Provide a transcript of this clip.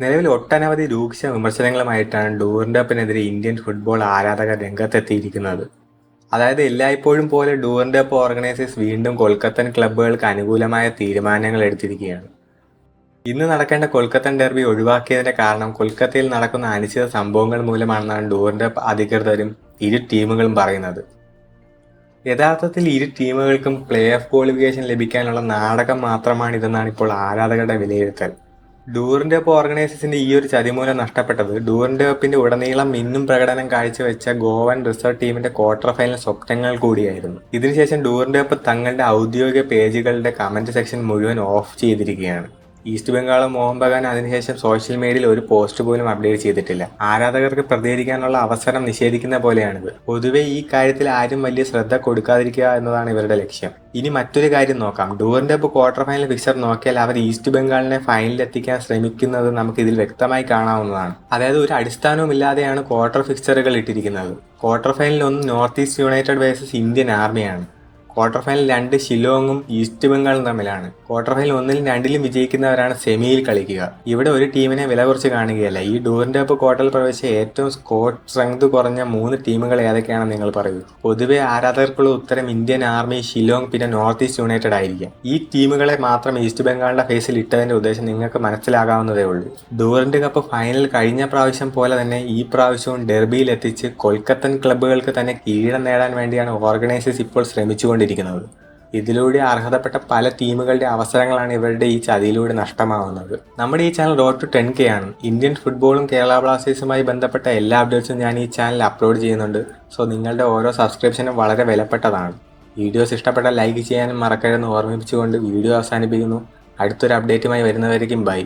നിലവിൽ ഒട്ടനവധി രൂക്ഷ വിമർശനങ്ങളുമായിട്ടാണ് ഡൂറിന്റെപ്പിനെതിരെ ഇന്ത്യൻ ഫുട്ബോൾ ആരാധകർ രംഗത്തെത്തിയിരിക്കുന്നത്. അതായത് എല്ലായ്പ്പോഴും പോലെ ഡൂറിന്റെപ്പ് ഓർഗനൈസേഴ്സ് വീണ്ടും കൊൽക്കത്തൻ ക്ലബ്ബുകൾക്ക് അനുകൂലമായ തീരുമാനങ്ങൾ എടുത്തിരിക്കുകയാണ്. ഇന്ന് നടക്കേണ്ട കൊൽക്കത്തൻ ഡെർബി ഒഴിവാക്കിയതിന്റെ കാരണം കൊൽക്കത്തയിൽ നടക്കുന്ന അനിശ്ചിത സംഭവങ്ങൾ മൂലമാണെന്നാണ് ഡൂറിന്റെപ്പ് അധികൃതരും ഇരു ടീമുകളും പറയുന്നത്. യഥാർത്ഥത്തിൽ ഇരു ടീമുകൾക്കും പ്ലേ ഓഫ് ക്വാളിഫിക്കേഷൻ ലഭിക്കാനുള്ള നാടകം മാത്രമാണ് ഇതെന്നാണ് ഇപ്പോൾ ആരാധകരുടെ വിലയിരുത്തൽ. ഡൂറിന്റെ ഒപ്പം ഓർഗനൈസേഴ്സിന്റെ ഈ ഒരു ചതിമൂലം നഷ്ടപ്പെട്ടത്. ഡൂറിന്റെ ഒപ്പിന്റെ ഉടനീളം ഇന്നും പ്രകടനം കാഴ്ചവെച്ച ഗോവൻ റിസർവ് ടീമിന്റെ ക്വാർട്ടർ ഫൈനൽ സ്വപ്നങ്ങൾ കൂടിയായിരുന്നു. ഇതിനുശേഷം ഡൂറിന്റെ ഒപ്പം തങ്ങളുടെ ഔദ്യോഗിക പേജുകളുടെ കമന്റ് സെക്ഷൻ മുഴുവൻ ഓഫ് ചെയ്തിരിക്കുകയാണ്. ഈസ്റ്റ് ബംഗാളും മോഹൻ ബഗാൻ അതിനുശേഷം സോഷ്യൽ മീഡിയയിൽ ഒരു പോസ്റ്റ് പോലും അപ്ഡേറ്റ് ചെയ്തിട്ടില്ല. ആരാധകർക്ക് പ്രതികരിക്കാനുള്ള അവസരം നിഷേധിക്കുന്ന പോലെയാണിത്. പൊതുവെ ഈ കാര്യത്തിൽ ആരും വലിയ ശ്രദ്ധ കൊടുക്കാതിരിക്കുക എന്നതാണ് ഇവരുടെ ലക്ഷ്യം. ഇനി മറ്റൊരു കാര്യം നോക്കാം. ഡൂറിന്റെ ക്വാർട്ടർ ഫൈനൽ ഫിക്സർ നോക്കിയാൽ അവർ ഈസ്റ്റ് ബംഗാളിനെ ഫൈനലിൽ എത്തിക്കാൻ ശ്രമിക്കുന്നത് നമുക്ക് ഇതിൽ വ്യക്തമായി കാണാവുന്നതാണ്. അതായത് ഒരു അടിസ്ഥാനവും ഇല്ലാതെയാണ് ക്വാർട്ടർ ഫിക്സറുകൾ ഇട്ടിരിക്കുന്നത്. ക്വാർട്ടർ ഫൈനലിൽ ഒന്ന് north east united versus Indian ആർമിയാണ് quarter final രണ്ട് ഷിലോങ്ങും ഈസ്റ്റ് ബംഗാളും തമ്മിലാണ്. ക്വാർട്ടർ ഫൈനൽ ഒന്നിലും രണ്ടിലും വിജയിക്കുന്നവരാണ് സെമിയിൽ കളിക്കുക. ഇവിടെ ഒരു ടീമിനെ വില കുറച്ച് കാണുകയല്ല. ഈ ഡോറിന്റെ കപ്പ് ക്വാർട്ടറിൽ പ്രവേശിച്ച ഏറ്റവും സ്കോർ സ്ട്രെങ്ത് കുറഞ്ഞ മൂന്ന് ടീമുകൾ ഏതൊക്കെയാണെന്ന് നിങ്ങൾ പറയൂ. പൊതുവെ ആരാധകർക്കുള്ള ഉത്തരം ഇന്ത്യൻ ആർമി ഷിലോങ് പിന്നെ നോർത്ത് ഈസ്റ്റ് യുണൈറ്റഡ് ആയിരിക്കും. ഈ ടീമുകളെ മാത്രം ഈസ്റ്റ് ബംഗാളിന്റെ ഫേസിൽ ഇട്ടതിന്റെ ഉദ്ദേശം നിങ്ങൾക്ക് മനസ്സിലാകാവുന്നതേ ഉള്ളൂ. ഡൂറിന്റെ കപ്പ് ഫൈനൽ കഴിഞ്ഞ പ്രാവശ്യം പോലെ തന്നെ ഈ പ്രാവശ്യവും ഡെർബിയിൽ എത്തിച്ച് കൊൽക്കത്തൻ ക്ലബ്ബുകൾക്ക് തന്നെ കിരീടം നേടാൻ വേണ്ടിയാണ് ഓർഗനൈസേഴ്സ് ഇപ്പോൾ ശ്രമിച്ചുകൊണ്ടിരിക്കുന്നത് ഇതിലൂടെ അർഹതപ്പെട്ട പല ടീമുകളുടെ അവസരങ്ങളാണ് ഇവരുടെ ഈ ചതിയിലൂടെ നഷ്ടമാവുന്നത്. നമ്മുടെ ഈ channel road to ten K ആണ്. ഇന്ത്യൻ ഫുട്ബോളും കേരള ബ്ലാസ്റ്റേഴ്സുമായി ബന്ധപ്പെട്ട എല്ലാ അപ്ഡേറ്റ്സും ഞാൻ ഈ ചാനൽ അപ്ലോഡ് ചെയ്യുന്നുണ്ട്. സോ നിങ്ങളുടെ ഓരോ സബ്സ്ക്രിപ്ഷനും വളരെ വിലപ്പെട്ടതാണ്. വീഡിയോസ് ഇഷ്ടപ്പെട്ട ലൈക്ക് ചെയ്യാനും മറക്കരുതെന്ന് ഓർമ്മിപ്പിച്ചുകൊണ്ട് വീഡിയോ അവസാനിപ്പിക്കുന്നു. അടുത്തൊരു അപ്ഡേറ്റുമായി വരുന്നവരേക്കും ബൈ